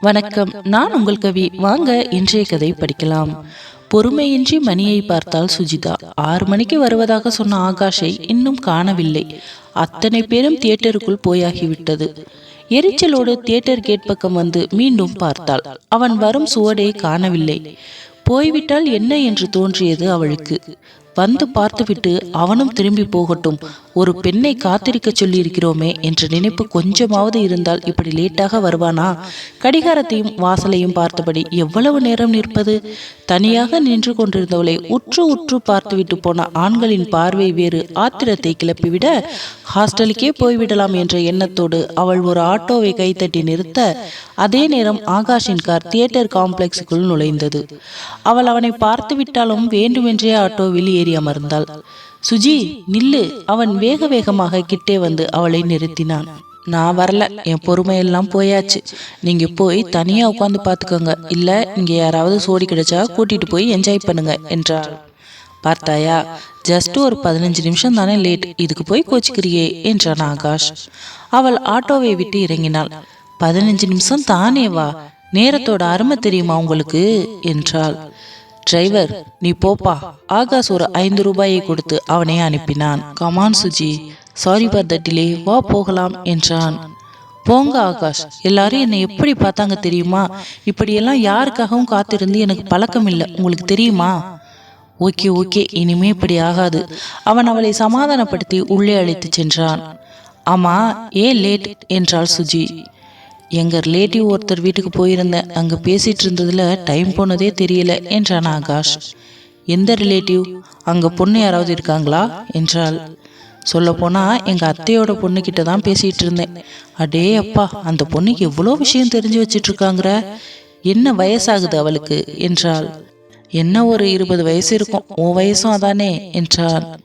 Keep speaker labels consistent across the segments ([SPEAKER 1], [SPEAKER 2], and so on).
[SPEAKER 1] வணக்கம். நான் உங்கள் கவி. வாங்க இன்றைய கதை படிக்கலாம். பொறுமையின்றி மணியை பார்த்தால் சுஜிதா. ஆறு மணிக்கு வருவதாக சொன்ன ஆகாஷை இன்னும் காணவில்லை. அத்தனை பேரும் தியேட்டருக்குள் போயாகிவிட்டது. எரிச்சலோடு தியேட்டர் கேட் பக்கம் வந்து மீண்டும் பார்த்தாள். அவன் வரும் சுவடை காணவில்லை. போய்விட்டால் என்ன என்று தோன்றியது அவளுக்கு. வந்து பார்த்துவிட்டு அவனும் திரும்பி போகட்டும். ஒரு பெண்ணை காத்திருக்க சொல்லியிருக்கிறோமே என்ற நினைப்பு கொஞ்சமாவது இருந்தால் இப்படி லேட்டாக வருவானா? கடிகாரத்தையும் வாசலையும் பார்த்தபடி எவ்வளவு நேரம் நிற்பது? தனியாக நின்று கொண்டிருந்தவளை உற்று உற்று பார்த்துவிட்டு போன ஆண்களின் பார்வை வேறு ஆத்திரத்தை கிளப்பிவிட ஹாஸ்டலுக்கே போய்விடலாம் என்ற எண்ணத்தோடு அவள் ஒரு ஆட்டோவை கைத்தட்டி நிறுத்த அதே நேரம் ஆகாஷின் கார் தியேட்டர் காம்ப்ளெக்ஸுக்குள் நுழைந்தது. அவள் அவனை பார்த்து விட்டாலும் வேண்டுமென்றே ஆட்டோவில் ஏறி அமர்ந்தாள். சுஜி நில்லு. அவன் வேக வேகமாக கிட்டே வந்து அவளை நிறுத்தினான். நான் வரல. என் பொறுமையெல்லாம் போயாச்சு. நீங்க போய் தனியா உட்காந்து பார்த்துக்கோங்க. இல்ல இங்க யாராவது சோடி கிடைச்சா கூட்டிட்டு போய் என்ஜாய் பண்ணுங்க என்றாள். பார்த்தாயா ஜஸ்ட் ஒரு பதினஞ்சு நிமிஷம் தானே லேட் இதுக்கு போய் கோச்சிக்கிறியே என்றான் ஆகாஷ். அவள் ஆட்டோவை விட்டு இறங்கினாள். பதினஞ்சு நிமிஷம் தானே வா நேரத்தோட அருமை தெரியுமா உங்களுக்கு என்றாள். டிரைவர் நீ போப்பா. ஆகாஷ் ஒரு ஐந்து ரூபாயை கொடுத்து அவனை அனுப்பினான். Come on Suji sorry for the delay வா போகலாம் என்றான். போங்க ஆகாஷ். எல்லாரும் என்னை எப்படி பார்த்தாங்க தெரியுமா? இப்படியெல்லாம் யாருக்காகவும் காத்திருந்து எனக்கு பழக்கம் இல்லை உங்களுக்கு தெரியுமா? Okay okay. இனிமே இப்படி ஆகாது. அவன் அவளை சமாதானப்படுத்தி உள்ளே அழைத்து சென்றான். ஆமா ஏன் லேட் என்றாள் சுஜி. எங்க ரிலேட்டிவ் ஒருத்தர் வீட்டுக்கு போயிருந்தேன். அங்க பேசிட்டு இருந்ததுல டைம் போனதே தெரியல என்றான் ஆகாஷ். எந்த ரிலேட்டிவ் அங்க பொண்ணு யாராவது இருக்காங்களா? என்றாள். சொல்லப்போனா எங்க அத்தையோட பொண்ணுக்கிட்ட தான் பேசிட்டு இருந்தேன். அடே அப்பா அந்த பொண்ணுக்கு எவ்வளோ விஷயம் தெரிஞ்சு வச்சிட்டு இருக்காங்கிற என்ன வயசாகுது அவளுக்கு? என்றாள். என்ன ஒரு இருபது வயசு இருக்கும். உன் வயசும் அதானே? என்றான்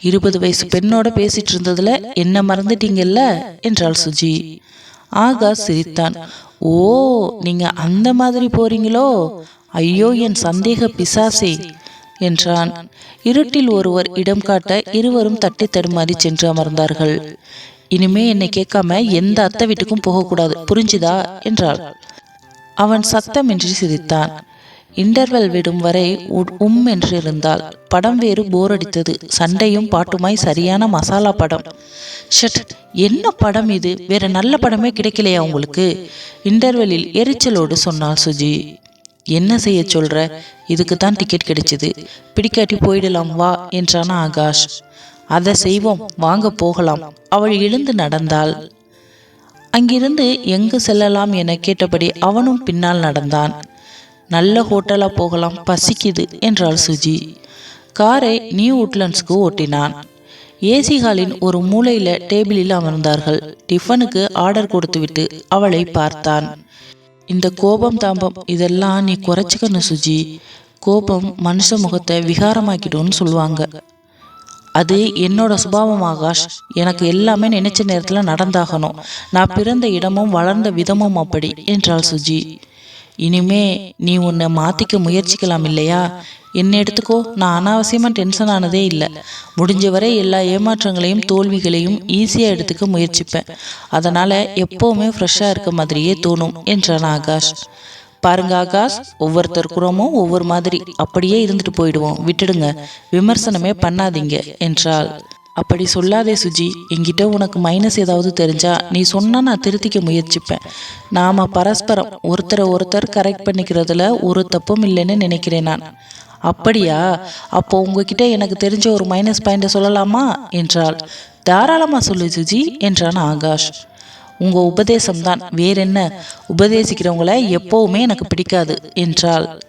[SPEAKER 1] இருபது வயசு பெண்ணோட பேசிட்டு இருந்ததுல என்ன மறந்துட்டீங்கல்ல? என்றாள் சுஜி. ஆகா சிரித்தான். ஓ நீங்க அந்த மாதிரி போறீங்களோ? ஐயோ என் சந்தேக பிசாசே. என்றான். இருட்டில் ஒருவர் இடம் காட்ட இருவரும் தட்டி தடுமாறி சென்று அமர்ந்தார்கள். இனிமே என்னை கேட்காம எந்த அத்தை வீட்டுக்கும் போகக்கூடாது. புரிஞ்சுதா? என்றாள். அவன் சத்தமின்றி சிரித்தான். இன்டர்வெல் விடும் வரை உம் என்று இருந்தாள். படம் வேறு போர் அடித்தது. சண்டையும் பாட்டுமாய் சரியான மசாலா படம். ஷட் என்ன படம் இது? வேற நல்ல படமே கிடைக்கலையா உங்களுக்கு? இன்டர்வெல்லில் எரிச்சலோடு சொன்னாள் சுஜி. என்ன செய்ய சொல்ற? இதுக்கு தான் டிக்கெட் கிடைச்சது. பிடிக்காட்டி போயிடலாம் வா என்றான் ஆகாஷ். அதை செய்வோம். வாங்க போகலாம். அவள் எழுந்து நடந்தாள். அங்கிருந்து எங்கு செல்லலாம்? என கேட்டபடி அவனும் பின்னால் நடந்தான். நல்ல ஹோட்டலா போகலாம். பசிக்குது என்றாள் சுஜி. காரை நியூ உட்லண்ட்ஸ்க்கு ஓட்டினான். ஏசி ஹாலின் ஒரு மூலையில டேபிளில் அமர்ந்தார்கள். டிஃபனுக்கு ஆர்டர் கொடுத்துவிட்டு அவளை பார்த்தான். இந்த கோபம் தாம்பம் இதெல்லாம் நீ குறைச்சிக்கணும் சுஜி. கோபம் மனுஷ முகத்தை விகாரமாக்கிடும்னு சொல்லுவாங்க. அது என்னோட சுபாவம் ஆகாஷ். எனக்கு எல்லாமே நினைச்ச நேரத்தில் நடந்தாகணும். நான் பிறந்த இடமும் வளர்ந்த விதமும் அப்படி என்றாள் சுஜி. இனிமே நீ உன்னை மாத்திக்க முயற்சிக்கலாம் இல்லையா? என்ன எடுத்துக்கோ. நான் அனாவசியமா டென்ஷன் ஆனதே இல்லை. முடிஞ்ச வரை எல்லா ஏமாற்றங்களையும் தோல்விகளையும் ஈஸியாக எடுத்துக்க முயற்சிப்பேன். அதனால எப்பவுமே ஃப்ரெஷ்ஷாக இருக்க மாதிரியே தோணும் என்றான் ஆகாஷ். பாருங்க ஆகாஷ் ஒவ்வொருத்தர் குரமும் ஒவ்வொரு மாதிரி. அப்படியே இருந்துட்டு போயிடுவோம். விட்டுடுங்க. விமர்சனமே பண்ணாதீங்க என்றாள். அப்படி சொல்லாதே சுஜி என்கிட்ட உனக்கு மைனஸ் ஏதாவது தெரிஞ்சா நீ சொன்னா நான் திருத்திக்க முயற்சிப்பேன். நாம பரஸ்பரம் ஒருத்தரை ஒருத்தர் கரெக்ட் பண்ணிக்கிறதுல ஒரு தப்பும் இல்லைன்னு நினைக்கிறேன் நான். அப்படியா? அப்போ உங்ககிட்ட எனக்கு தெரிஞ்ச ஒரு மைனஸ் பாயிண்ட சொல்லலாமா? என்றாள். தாராளமா சொல்லு சுஜி என்றான் ஆகாஷ். உங்க உபதேசம்தான். வேறென்ன? உபதேசிக்கிறவங்கள எப்போவுமே எனக்கு பிடிக்காது என்றாள்.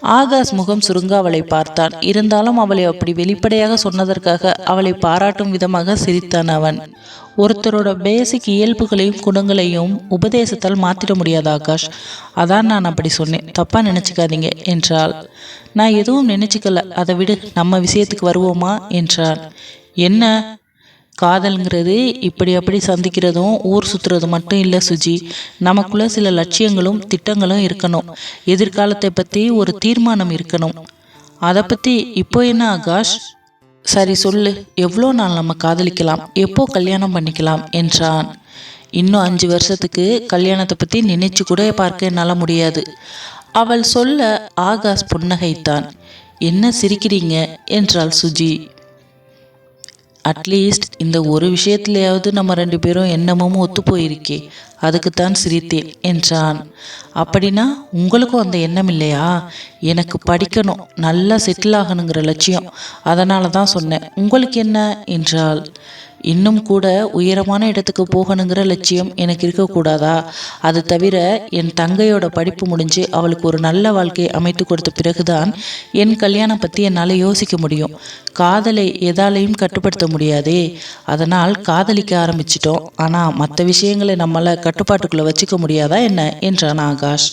[SPEAKER 1] ஆகாஷ் முகம் சுருங்க அவளை பார்த்தான். இருந்தாலும் அவளை அப்படி வெளிப்படையாக சொன்னதற்காக அவளை பாராட்டும் விதமாக சிரித்தான் அவன். ஒருத்தரோட பேசிக் இயல்புகளையும் குணங்களையும் உபதேசத்தால் மாத்திட முடியாது ஆகாஷ். அதான் நான் அப்படி சொன்னேன். தப்பா நினைச்சுக்காதீங்க என்றாள். நான் எதுவும் நினைச்சுக்கல. அதை விடு. நம்ம விஷயத்துக்கு வருவோமா? என்றான். என்ன? காதல்ங்கிறது இப்படி அப்படி சந்திக்கிறதும் ஊர் சுற்றுறது மட்டும் இல்லை சுஜி. நமக்குள்ள சில லட்சியங்களும் திட்டங்களும் இருக்கணும். எதிர்காலத்தை பற்றி ஒரு தீர்மானம் இருக்கணும். அதை பற்றி இப்போ என்ன ஆகாஷ்? சரி சொல்லு எவ்வளோ நாள் நம்ம காதலிக்கலாம்? எப்போ கல்யாணம் பண்ணிக்கலாம்? என்றான். இன்னும் அஞ்சு வருஷத்துக்கு கல்யாணத்தை பற்றி நினைச்சு கூட பார்க்க என்னால் முடியாது. அவள் சொல்ல ஆகாஷ் புன்னகைத்தான். என்ன சிரிக்கிறீங்க? என்றாள் சுஜி. அட்லீஸ்ட் இந்த ஒரு விஷயத்துலையாவது நம்ம ரெண்டு பேரும் எண்ணமும் ஒத்து போயிருக்கே அதுக்குத்தான் சிரித்தேன் என்றான். அப்படின்னா உங்களுக்கும் அந்த எண்ணம் இல்லையா? எனக்கு படிக்கணும் நல்லா செட்டில் ஆகணுங்கிற லட்சியம். அதனால தான் சொன்னேன் உங்களுக்கு என்ன? என்றாள். இன்னும் கூட உயரமான இடத்துக்கு போகணுங்கிற லட்சியம் எனக்கு இருக்கக்கூடாதா? அது தவிர என் தங்கையோட படிப்பு முடிஞ்சு அவளுக்கு ஒரு நல்ல வாழ்க்கையை அமைத்து கொடுத்த பிறகுதான் என் கல்யாணம் பற்றி என்னால் யோசிக்க முடியும். காதலை எதாலையும் கட்டுப்படுத்த முடியாதே. அதனால் காதலிக்க ஆரம்பிச்சிட்டோம். ஆனால் மற்ற விஷயங்களை நம்மளால் கட்டுப்பாட்டுக்குள்ளே வச்சுக்க முடியாதா என்ன? என்றான் ஆகாஷ்.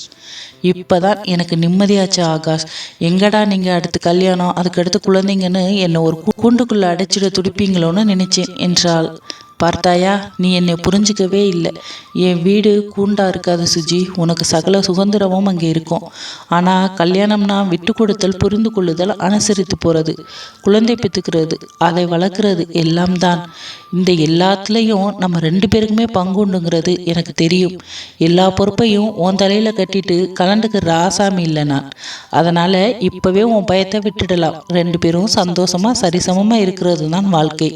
[SPEAKER 1] இப்போதான் எனக்கு நிம்மதியாச்சு ஆகாஷ். எங்கடா நீங்கள் அடுத்து கல்யாணம்? அதுக்கடுத்து குழந்தைங்கன்னு என்னை ஒரு கூண்டுக்குள்ளே அடைச்சிட துடிப்பீங்களோன்னு நினைச்சேன் என்றாள். பார்த்தாயா? நீ என்னை புரிஞ்சிக்கவே இல்லை. என் வீடு கூண்டா இருக்காது சுஜி. உனக்கு சகல சுதந்திரமும் அங்கே இருக்கும். ஆனால் கல்யாணம்னா விட்டு கொடுத்தல் புரிந்து கொள்ளுதல் அனுசரித்து போகிறது குழந்தை பெற்றுக்கிறது அதை வளர்க்குறது எல்லாம் தான். இந்த எல்லாத்துலேயும் நம்ம ரெண்டு பேருக்குமே பங்குண்டுங்கிறது எனக்கு தெரியும். எல்லா பொறுப்பையும் உன் தலையில் கட்டிட்டு கலண்டுக்கிற ஆசாமி இல்லை நான். அதனால் இப்போவே உன் பயத்தை விட்டுடலாம். ரெண்டு பேரும் சந்தோஷமாக சரிசமமாக இருக்கிறது தான் வாழ்க்கை.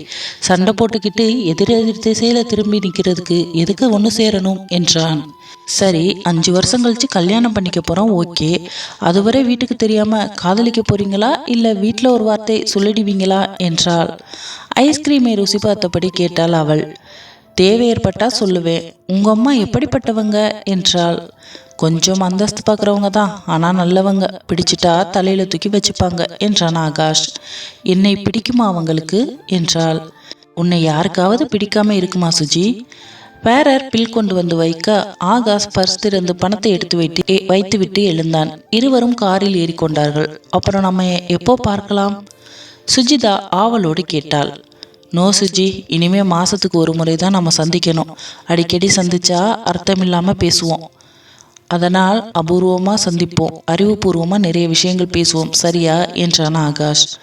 [SPEAKER 1] சண்டை போட்டுக்கிட்டு எதிர எதிர் திசையில திரும்பி நிற்கிறதுக்கு எதுக்கு ஒன்று சேரணும்? என்றான். சரி அஞ்சு வருஷம் கழிச்சு கல்யாணம் பண்ணிக்க போகிறோம் ஓகே. அதுவரை வீட்டுக்கு தெரியாமல் காதலிக்க போறீங்களா? இல்லை வீட்டில் ஒரு வார்த்தை சொல்லிடுவீங்களா? என்றாள். ஐஸ்கிரீமை ருசி பார்த்தபடி கேட்டாள் அவள். தேவை ஏற்பட்டா சொல்லுவேன். உங்கள் அம்மா எப்படிப்பட்டவங்க? என்றாள். கொஞ்சம் அந்தஸ்து பார்க்குறவங்க தான் ஆனால் நல்லவங்க. பிடிச்சிட்டா தலையில் தூக்கி வச்சுப்பாங்க என்றான் ஆகாஷ். என்னை பிடிக்குமா அவங்களுக்கு? என்றாள். உன்னை யாருக்காவது பிடிக்காம இருக்குமா சுஜி? பேரர் பில் கொண்டு வந்து வைக்க ஆகாஷ் பர்ஸ் திறந்து பணத்தை எடுத்து வைத்து வைத்துவிட்டு எழுந்தான். இருவரும் காரில் ஏறிக்கொண்டார்கள். அப்புறம் நம்ம எப்போ பார்க்கலாம்? சுஜிதா ஆவலோடு கேட்டாள். நோ சுஜி இனிமே மாசத்துக்கு ஒரு முறை தான் நம்ம சந்திக்கணும். அடிக்கடி சந்திச்சா அர்த்தமில்லாமல் பேசுவோம். அதனால் அபூர்வமாக சந்திப்போம். அறிவுபூர்வமாக நிறைய விஷயங்கள் பேசுவோம். சரியா? என்றான் ஆகாஷ்.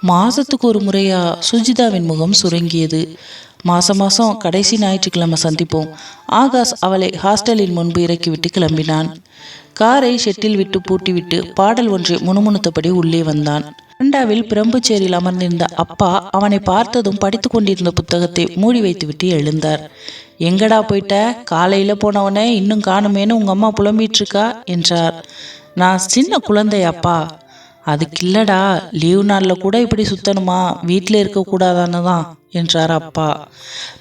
[SPEAKER 1] மாதத்துக்கு ஒரு முறையா சுஜிதாவின் முகம் சுருங்கியது. மாதம் மாதம் கடைசி ஞாயிற்றுக்கிழமை சந்திப்போம். ஆகாஷ் அவளை ஹாஸ்டலின் முன்பு இறக்கிவிட்டு கிளம்பினான். காரை ஷெட்டில் விட்டு பூட்டிவிட்டு பாடல் ஒன்றை முணுமுணுத்தபடி உள்ளே வந்தான். அண்டாவில் பிரம்புச்சேரியில் அமர்ந்திருந்த அப்பா அவனை பார்த்ததும் படித்து கொண்டிருந்த புத்தகத்தை மூடி வைத்துவிட்டு எழுந்தார். எங்கடா போயிட்ட? காலையில் போனவனே இன்னும் காணுமேனு உங்கள் அம்மா புலம்பிட்டு என்றார். நான் சின்ன குழந்தை அப்பா அதுக்கு இல்லடா லீவ் நாளில் கூட இப்படி சுத்தணுமா? வீட்டில் இருக்கக்கூடாதான்னு தான் என்றார் அப்பா.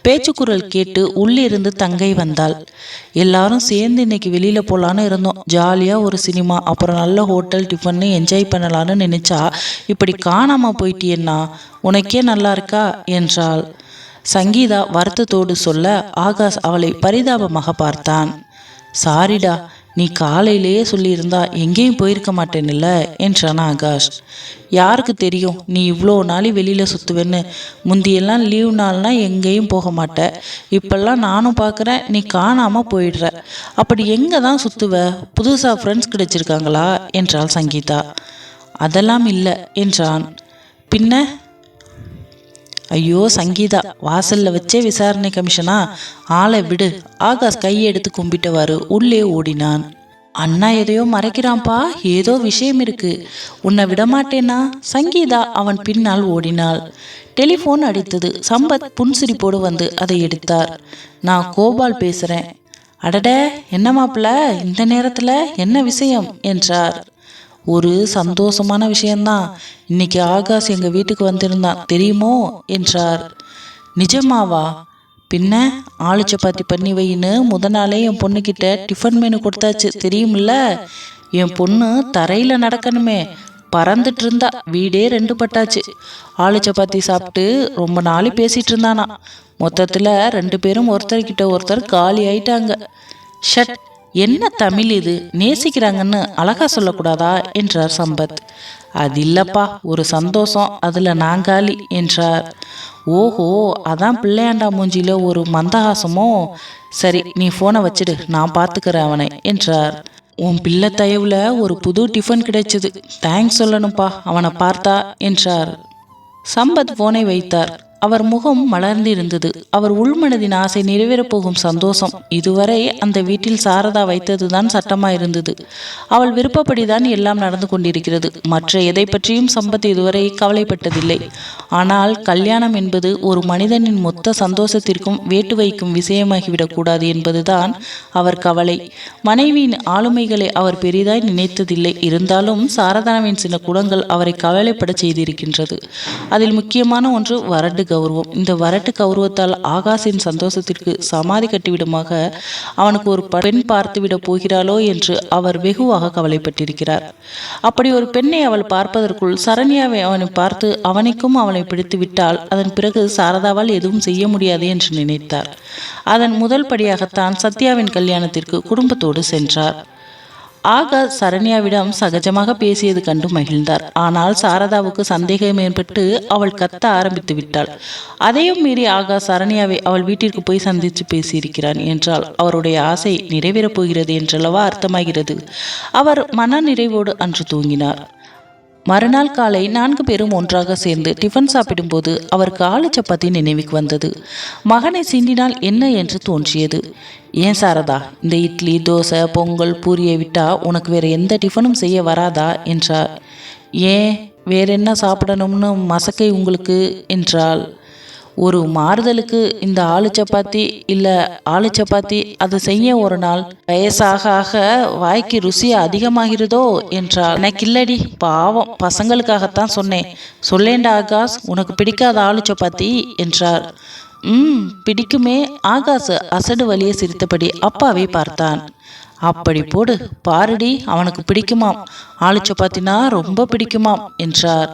[SPEAKER 1] பேச்சுக்குரல் கேட்டு உள்ளிருந்து தங்கை வந்தாள். எல்லாரும் சேர்ந்து இன்னைக்கு வெளியில் போகலான்னு இருந்தோம். ஜாலியாக ஒரு சினிமா அப்புறம் நல்ல ஹோட்டல் டிஃபன்னு என்ஜாய் பண்ணலான்னு நினச்சா இப்படி காணாமல் போயிட்டியன்னா உனக்கே நல்லா இருக்கா? என்றாள். சங்கீதா வருத்தத்தோடு சொல்ல ஆகாஷ் அவளை பரிதாபமாக பார்த்தான். சாரிடா நீ காலையிலேயே சொல்லியிருந்தா எங்கேயும் போயிருக்க மாட்டேன்ல என்றான் ஆகாஷ். யாருக்கு தெரியும் நீ இவ்வளோ நாளி வெளியில் சுற்றுவேன்னு முந்தியெல்லாம் லீவ் நாள்னா எங்கேயும் போக மாட்டேன் இப்பெல்லாம் நானும் பார்க்குறேன் நீ காணாமல் போயிடுற. அப்படி எங்கே தான் சுற்றுவ புதுசாக ஃப்ரெண்ட்ஸ் கிடைச்சிருக்காங்களா? என்றாள் சங்கீதா. அதெல்லாம் இல்லை என்றான். பின்ன? ஐயோ சங்கீதா வாசல்ல வச்சே விசாரணை கமிஷனா? ஆளை விடு. ஆகாஷ் கையை எடுத்து கும்பிட்டவாறு உள்ளே ஓடினான். அண்ணா எதையோ மறைக்கிறான்ப்பா ஏதோ விஷயம் இருக்கு. உன்னை விடமாட்டேனா? சங்கீதா அவன் பின்னால் ஓடினாள். டெலிஃபோன் அடித்தது. சம்பத் புன்சிரிப்போடு வந்து அதை எடுத்தார். நான் கோபால் பேசுறேன். அடட என்ன மாப்பிள்ள? இந்த நேரத்தில் என்ன விஷயம்? என்றார். ஒரு சந்தோஷமான விஷயந்தான் இன்னைக்கு ஆகாஷ் எங்கள் வீட்டுக்கு வந்திருந்தான். தெரியுமோ? என்றார். நிஜமாவா? பின்ன ஆளு சப்பாத்தி பண்ணி வைன்னு முத நாளே என் பொண்ணுக்கிட்ட டிஃபன் மெனு கொடுத்தாச்சு. தெரியுமில்ல? என் பொண்ணு தரையில் நடக்கணுமே. பறந்துட்டு இருந்தா வீடே ரெண்டு பட்டாச்சு. ஆளு சப்பாத்தி சாப்பிட்டு ரொம்ப நாள் பேசிட்டு இருந்தானா மொத்தத்தில் ரெண்டு பேரும் ஒருத்தர்கிட்ட ஒருத்தர் காலி ஆயிட்டாங்க. ஷட். என்ன தமிழ் இது? நேசிக்கிறாங்கன்னு அழகா சொல்லக்கூடாதா? என்றார் சம்பத். அது இல்லப்பா ஒரு சந்தோஷம். அதில் நாங்காலி என்றார். ஓஹோ அதான் பிள்ளையாண்டா மூஞ்சியில ஒரு மந்தகாசமோ? சரி நீ ஃபோனை வச்சிடு நான் பார்த்துக்கிறேன் அவனை என்றார். உன் பிள்ளை தயவுல ஒரு புது டிஃபன் கிடைச்சது. தேங்க்ஸ் சொல்லணும்ப்பா அவனை பார்த்தா என்றார். சம்பத் போனை வைத்தார். அவர் முகம் மலர்ந்திருந்தது. அவர் உள்மனதின் ஆசை நிறைவேறப் போகும் சந்தோஷம். இதுவரை அந்த வீட்டில் சாரதா வைத்ததுதான் சட்டமாயிருந்தது. அவள் விருப்பப்படிதான் எல்லாம் நடந்து கொண்டிருக்கிறது. மற்ற எதை பற்றியும் சம்பத் இதுவரை கவலைப்பட்டதில்லை. ஆனால் கல்யாணம் என்பது ஒரு மனிதனின் மொத்த சந்தோஷத்திற்கும் வேட்டு வைக்கும் விஷயமாகிவிடக்கூடாது என்பதுதான் அவர் கவலை. மனைவியின் ஆளுமைகளை அவர் பெரிதாய் நினைத்ததில்லை. இருந்தாலும் சாரதாவின் சில குணங்கள் அவரை கவலைப்பட செய்திருக்கின்றது. அதில் முக்கியமான ஒன்று வறண்டு கௌரவம். இந்த வரட்டு கௌரவத்தால் ஆகாஷின் சந்தோஷத்திற்கு சமாதி கட்டிவிடுமாக அவனுக்கு ஒரு பெண் பார்த்துவிட போகிறாளோ என்று அவர் வெகுவாக கவலைப்பட்டிருக்கிறார். அப்படி ஒரு பெண்ணை அவள் பார்ப்பதற்குள் சரண்யாவை அவனை பார்த்து அவனுக்கும் அவளை பிடித்து விட்டால் அதன் பிறகு சாரதாவால் எதுவும் செய்ய முடியாது என்று நினைத்தார். அதன் முதல் படியாகத்தான் சத்யாவின் கல்யாணத்திற்கு குடும்பத்தோடு சென்றார். ஆகாஷ் சரண்யாவிடம் சகஜமாக பேசியது கண்டு மகிழ்ந்தார். ஆனால் சாரதாவுக்கு சந்தேகம் ஏற்பட்டு அவள் கத்த ஆரம்பித்து விட்டாள். அதையும் மீறி ஆகாஷ் சரண்யாவை அவள் வீட்டிற்கு போய் சந்தித்து பேசியிருக்கிறான் என்றால் அவருடைய ஆசை நிறைவேறப் போகிறது என்றளவா அர்த்தமாகிறது. அவர் மன நிறைவோடு அன்று தூங்கினார். மறுநாள் காலை நான்கு பேரும் ஒன்றாக சேர்ந்து டிஃபன் சாப்பிடும்போது அவருக்கு ஆளு சப்பாத்தி நினைவுக்கு வந்தது. மகனை சிந்தினால் என்ன என்று தோன்றியது. ஏன் சாரதா இந்த இட்லி தோசை பொங்கல் பூரியை விட்டா உனக்கு வேற எந்த டிஃபனும் செய்ய வராதா? என்றார். ஏன் வேற என்ன சாப்பிடணும்னு மசக்கை உங்களுக்கு? என்றாள். ஒரு மாறுதலுக்கு இந்த ஆளு சப்பாத்தி இல்லை ஆளு சப்பாத்தி அதை செய்ய ஒரு நாள் வயசாக ஆக வாய்க்கு ருசி அதிகமாகிறதோ என்றால் எனக்கு இல்லடி பாவம் பசங்களுக்காகத்தான் சொன்னேன். சொல்லேண்டா ஆகாஷ் உனக்கு பிடிக்காத ஆளு சப்பாத்தி என்றார் ம் பிடிக்குமே. ஆகாஷ் அசடு வழியை சிரித்தபடி அப்பாவை பார்த்தான். அப்படி போடு பாருடி அவனுக்கு பிடிக்குமாம். ஆளு சப்பாத்தினா ரொம்ப பிடிக்குமாம் என்றார்.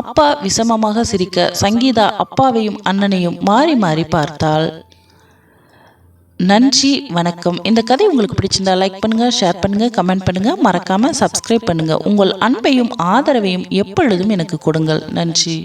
[SPEAKER 1] அப்பா விஷமமாக சிரிக்க சங்கீதா அப்பாவையும் அண்ணனையும் மாறி மாறி பார்த்தாள். நன்றி வணக்கம். இந்த கதை உங்களுக்கு பிடிச்சிருந்தா லைக் பண்ணுங்க ஷேர் பண்ணுங்க கமெண்ட் பண்ணுங்க. மறக்காம சப்ஸ்கிரைப் பண்ணுங்க. உங்கள் அன்பையும் ஆதரவையும் எப்பொழுதும் எனக்கு கொடுங்கள். நன்றி.